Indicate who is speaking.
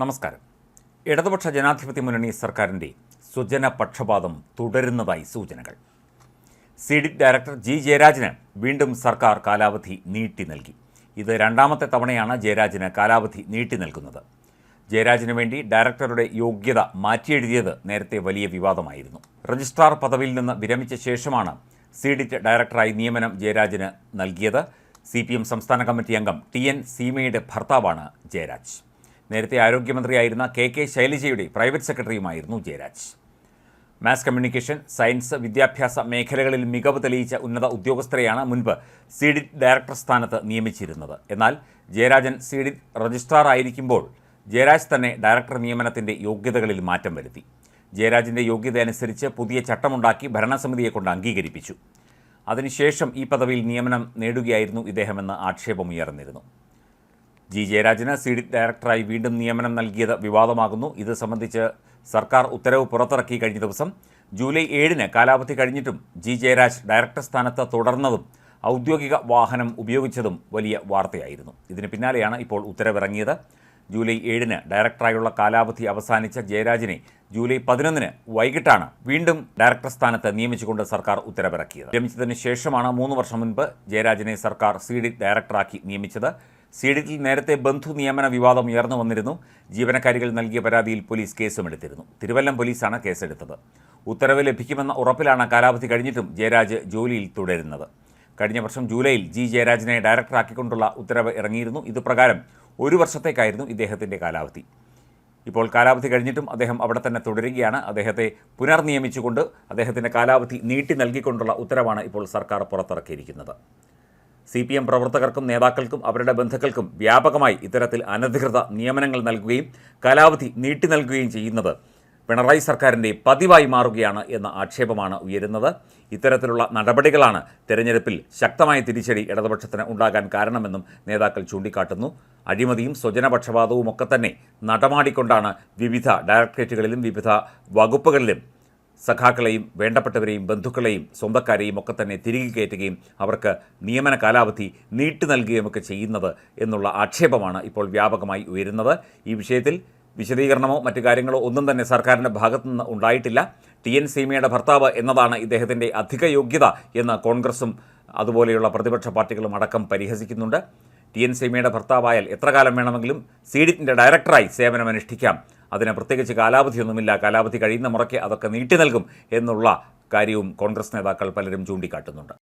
Speaker 1: നമസ്കാരം. ഇടതുപക്ഷ ജനാധിപത്യ മുന്നണി സർക്കാരിന്റെ സ്വജന പക്ഷപാതം തുടരുന്നതായി സൂചനകൾ. സി ഡി ഡയറക്ടർ ജി ജയരാജന് വീണ്ടും സർക്കാർ കാലാവധി നീട്ടി നൽകി. ഇത് രണ്ടാമത്തെ തവണയാണ് ജയരാജന് കാലാവധി നീട്ടി നൽകുന്നത്. ജയരാജന് വേണ്ടി ഡയറക്ടറുടെ യോഗ്യത മാറ്റിയെഴുതിയത് നേരത്തെ വലിയ വിവാദമായിരുന്നു. രജിസ്ട്രാർ പദവിയിൽ നിന്ന് വിരമിച്ച ശേഷമാണ് സിഡിറ്റ് ഡയറക്ടറായി നിയമനം ജയരാജന് നൽകിയത്. സി സംസ്ഥാന കമ്മിറ്റി അംഗം ടി എൻ സീമയുടെ ഭർത്താവാണ് ജയരാജ്. നേരത്തെ ആരോഗ്യമന്ത്രിയായിരുന്ന കെ കെ ശൈലജയുടെ പ്രൈവറ്റ് സെക്രട്ടറിയുമായിരുന്നു ജയരാജ്. മാസ് കമ്മ്യൂണിക്കേഷൻ സയൻസ് വിദ്യാഭ്യാസ മേഖലകളിൽ മികവ് തെളിയിച്ച ഉന്നത ഉദ്യോഗസ്ഥരെയാണ് മുൻപ് സീഡിറ്റ് ഡയറക്ടർ സ്ഥാനത്ത് നിയമിച്ചിരുന്നത്. എന്നാൽ ജയരാജൻ സീഡിറ്റ് രജിസ്ട്രാർ ആയിരിക്കുമ്പോൾ ജയരാജ് തന്നെ ഡയറക്ടർ നിയമനത്തിന്റെ യോഗ്യതകളിൽ മാറ്റം വരുത്തി. ജയരാജിന്റെ യോഗ്യത അനുസരിച്ച് പുതിയ ചട്ടമുണ്ടാക്കി ഭരണസമിതിയെ കൊണ്ട് അംഗീകരിപ്പിച്ചു. അതിനുശേഷം ഈ പദവിയിൽ നിയമനം നേടുകയായിരുന്നു ഇദ്ദേഹമെന്ന് ആക്ഷേപമുയർന്നിരുന്നു. ജി ജയരാജന് സി ഡി ഡയറക്ടറായി വീണ്ടും നിയമനം നൽകിയത് വിവാദമാകുന്നു. ഇത് സംബന്ധിച്ച് സർക്കാർ ഉത്തരവ് പുറത്തിറക്കി കഴിഞ്ഞ ദിവസം ജൂലൈ ഏഴിന് കാലാവധി കഴിഞ്ഞിട്ടും ജി ജയരാജ് ഡയറക്ടർ സ്ഥാനത്ത് തുടർന്നതും ഔദ്യോഗിക വാഹനം ഉപയോഗിച്ചതും വലിയ വാർത്തയായിരുന്നു. ഇതിന് പിന്നാലെയാണ് ഇപ്പോൾ ഉത്തരവിറങ്ങിയത്. ജൂലൈ ഏഴിന് ഡയറക്ടറായുള്ള കാലാവധി അവസാനിച്ച ജയരാജിനെ ജൂലൈ പതിനൊന്നിന് വൈകിട്ടാണ് വീണ്ടും ഡയറക്ടർ സ്ഥാനത്ത് നിയമിച്ചുകൊണ്ട് സർക്കാർ ഉത്തരവിറക്കിയത്. വിരമിച്ചതിന് ശേഷമാണ് മൂന്ന് വർഷം മുൻപ് ജയരാജിനെ സർക്കാർ സി ഡി ഡയറക്ടറാക്കി നിയമിച്ചത്. സിഡിറ്റിൽ നേരത്തെ ബന്ധു നിയമന വിവാദം ഉയർന്നു വന്നിരുന്നു. ജീവനക്കാരികൾ നൽകിയ പരാതിയിൽ പോലീസ് കേസുമെടുത്തിരുന്നു തിരുവല്ലം പോലീസാണ് കേസെടുത്തത്. ഉത്തരവ് ലഭിക്കുമെന്ന ഉറപ്പിലാണ് കാലാവധി കഴിഞ്ഞിട്ടും ജയരാജ് ജോലിയിൽ തുടരുന്നത്. കഴിഞ്ഞ വർഷം ജൂലൈയിൽ ജി ജയരാജിനെ ഡയറക്ടറാക്കിക്കൊണ്ടുള്ള ഉത്തരവ് ഇറങ്ങിയിരുന്നു. ഇതുപ്രകാരം ഒരു വർഷത്തേക്കായിരുന്നു ഇദ്ദേഹത്തിന്റെ കാലാവധി. ഇപ്പോൾ കാലാവധി കഴിഞ്ഞിട്ടും അദ്ദേഹം അവിടെ തന്നെ തുടരുകയാണ്. അദ്ദേഹത്തെ പുനർനിയമിച്ചുകൊണ്ട് അദ്ദേഹത്തിന്റെ കാലാവധി നീട്ടി നൽകിക്കൊണ്ടുള്ള ഉത്തരവാണ് ഇപ്പോൾ സർക്കാർ പുറത്തിറക്കിയിരിക്കുന്നത്. സി പി എം പ്രവർത്തകർക്കും നേതാക്കൾക്കും അവരുടെ ബന്ധുക്കൾക്കും വ്യാപകമായി ഇത്തരത്തിൽ അനധികൃത നിയമനങ്ങൾ നൽകുകയും കാലാവധി നീട്ടി നൽകുകയും ചെയ്യുന്നത് പിണറായി സർക്കാരിന്റെ പതിവായി മാറുകയാണ് എന്ന ആക്ഷേപമാണ് ഉയരുന്നത്. ഇത്തരത്തിലുള്ള നടപടികളാണ് തെരഞ്ഞെടുപ്പിൽ ശക്തമായ തിരിച്ചടി ഇടതുപക്ഷത്തിന് ഉണ്ടാകാൻ കാരണമെന്നും നേതാക്കൾ ചൂണ്ടിക്കാട്ടുന്നു. അഴിമതിയും സ്വജനപക്ഷപാതവും ഒക്കെ തന്നെ നടമാടിക്കൊണ്ടാണ് വിവിധ ഡയറക്ടറേറ്റുകളിലും വിവിധ വകുപ്പുകളിലും സഖാക്കളെയും വേണ്ടപ്പെട്ടവരെയും ബന്ധുക്കളെയും സ്വന്തക്കാരെയും ഒക്കെ തന്നെ തിരികെ കയറ്റുകയും അവർക്ക് നിയമന കാലാവധി നീട്ടി നൽകുകയുമൊക്കെ ചെയ്യുന്നത് എന്നുള്ള ആക്ഷേപമാണ് ഇപ്പോൾ വ്യാപകമായി ഉയരുന്നത്. ഈ വിഷയത്തിൽ വിശദീകരണമോ മറ്റു കാര്യങ്ങളോ ഒന്നും തന്നെ സർക്കാരിന്റെ ഭാഗത്തുനിന്ന് ഉണ്ടായിട്ടില്ല. ടി എൻ സീമയുടെ ഭർത്താവ് എന്നതാണ് ഇദ്ദേഹത്തിന്റെ അധിക യോഗ്യത എന്ന് കോൺഗ്രസും അതുപോലെയുള്ള പ്രതിപക്ഷ പാർട്ടികളും അടക്കം പരിഹസിക്കുന്നുണ്ട്. ടി എൻ സീമയുടെ ഭർത്താവായാൽ എത്ര കാലം വേണമെങ്കിലും സീഡിറ്റിന്റെ ഡയറക്ടറായി സേവനമനുഷ്ഠിക്കാം. അതിന് പ്രത്യേകിച്ച് കാലാവധിയൊന്നുമില്ല. കാലാവധി കഴിയുന്ന മുറയ്ക്ക് അതൊക്കെ നീട്ടി നൽകും എന്നുള്ള കാര്യവും കോൺഗ്രസ് നേതാക്കൾ പലരും ചൂണ്ടിക്കാട്ടുന്നുണ്ട്.